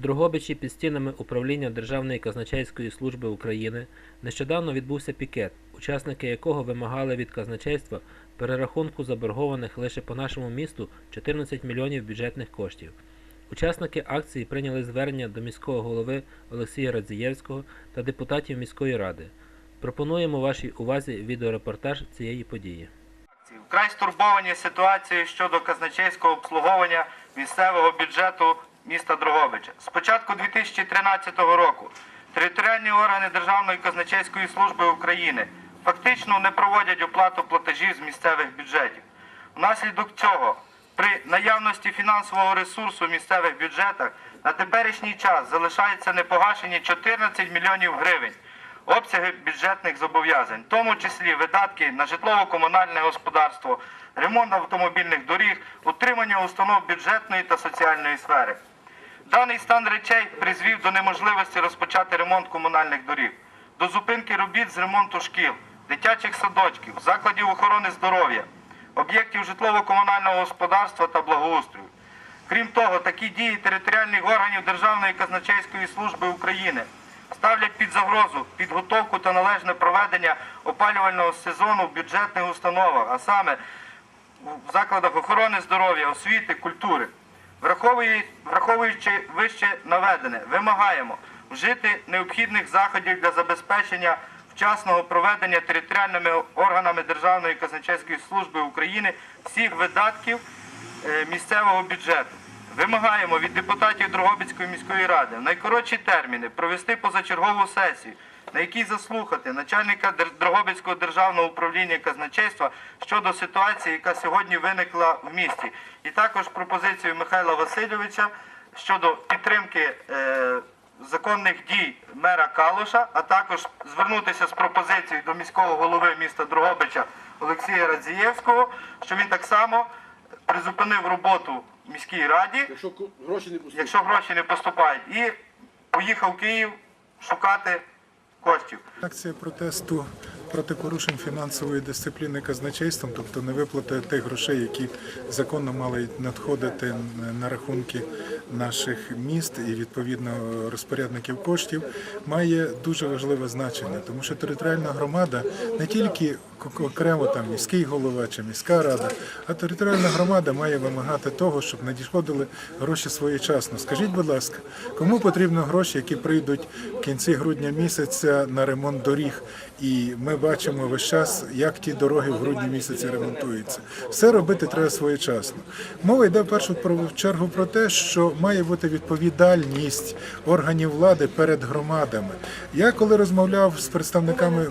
Дрогобичі під стінами управління Державної казначейської служби України нещодавно відбувся пікет, учасники якого вимагали від казначейства перерахунку заборгованих лише по нашому місту 14 мільйонів бюджетних коштів. Учасники акції прийняли звернення до міського голови Олексія Радзієвського та депутатів міської ради. Пропонуємо вашій увазі відеорепортаж цієї події. Вкрай стурбовані ситуацією щодо казначейського обслуговування місцевого бюджету міста Дрогобича. З початку 2013 року територіальні органи Державної казначейської служби України фактично не проводять оплату платежів з місцевих бюджетів. Внаслідок цього, при наявності фінансового ресурсу в місцевих бюджетах на теперішній час залишається непогашені 14 мільйонів гривень обсяги бюджетних зобов'язань, в тому числі видатки на житлово-комунальне господарство, ремонт автомобільних доріг, утримання установ бюджетної та соціальної сфери. Даний стан речей призвів до неможливості розпочати ремонт комунальних доріг, до зупинки робіт з ремонту шкіл, дитячих садочків, закладів охорони здоров'я, об'єктів житлово-комунального господарства та благоустрою. Крім того, такі дії територіальних органів Державної казначейської служби України ставлять під загрозу підготовку та належне проведення опалювального сезону в бюджетних установах, а саме в закладах охорони здоров'я, освіти, культури. Враховуючи вище наведене, вимагаємо вжити необхідних заходів для забезпечення вчасного проведення територіальними органами Державної казначейської служби України всіх видатків е, місцевого бюджету. Вимагаємо від депутатів Дрогобицької міської ради в найкоротші терміни провести позачергову сесію, на якій заслухати начальника Дрогобицького державного управління казначейства щодо ситуації, яка сьогодні виникла в місті, і також пропозицію Михайла Васильовича щодо підтримки е, законних дій мера Калуша, а також звернутися з пропозицією до міського голови міста Дрогобича Олексія Радзієвського, що він так само призупинив роботу міській раді, Якщо гроші не поступять. якщо гроші не поступають, і поїхав в Київ шукати коштів. Акція протесту проти порушень фінансової дисципліни казначейством, тобто невиплати тих грошей, які законно мали надходити на рахунки наших міст і відповідно розпорядників коштів, має дуже важливе значення, тому що територіальна громада не тільки окремо там міський голова чи міська рада, а територіальна громада має вимагати того, щоб надходили гроші своєчасно. Скажіть, будь ласка, кому потрібно гроші, які прийдуть в кінці грудня місяця на ремонт доріг? І ми бачимо весь час, як ті дороги в грудні місяці ремонтуються. Все робити треба своєчасно. Мова йде в першу чергу про те, що має бути відповідальність органів влади перед громадами. Я коли розмовляв з представниками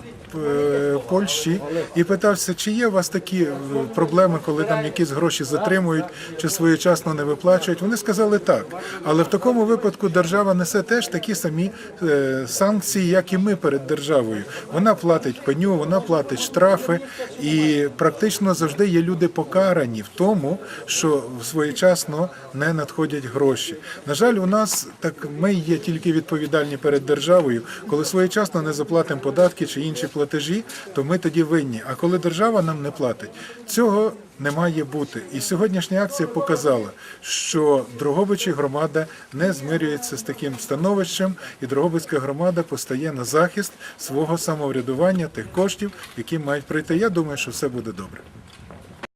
е, Польщі і питався, чи є у вас такі е, проблеми, коли там якісь гроші затримують чи своєчасно не виплачують. Вони сказали так. Але в такому випадку держава несе теж такі самі е, санкції, як і ми перед державою. Вона платить пеню, вона платить штрафи, і практично завжди є люди покарані в тому, що своєчасно не надходять гроші. На жаль, у нас так ми є тільки відповідальні перед державою. Коли своєчасно не заплатимо податки чи інші платежі, то ми тоді винні. А коли держава нам не платить, цього не має бути. І сьогоднішня акція показала, що Дрогобичі громада не змирюється з таким становищем, і Дрогобицька громада постає на захист свого самоврядування тих коштів, які мають прийти. Я думаю, що все буде добре.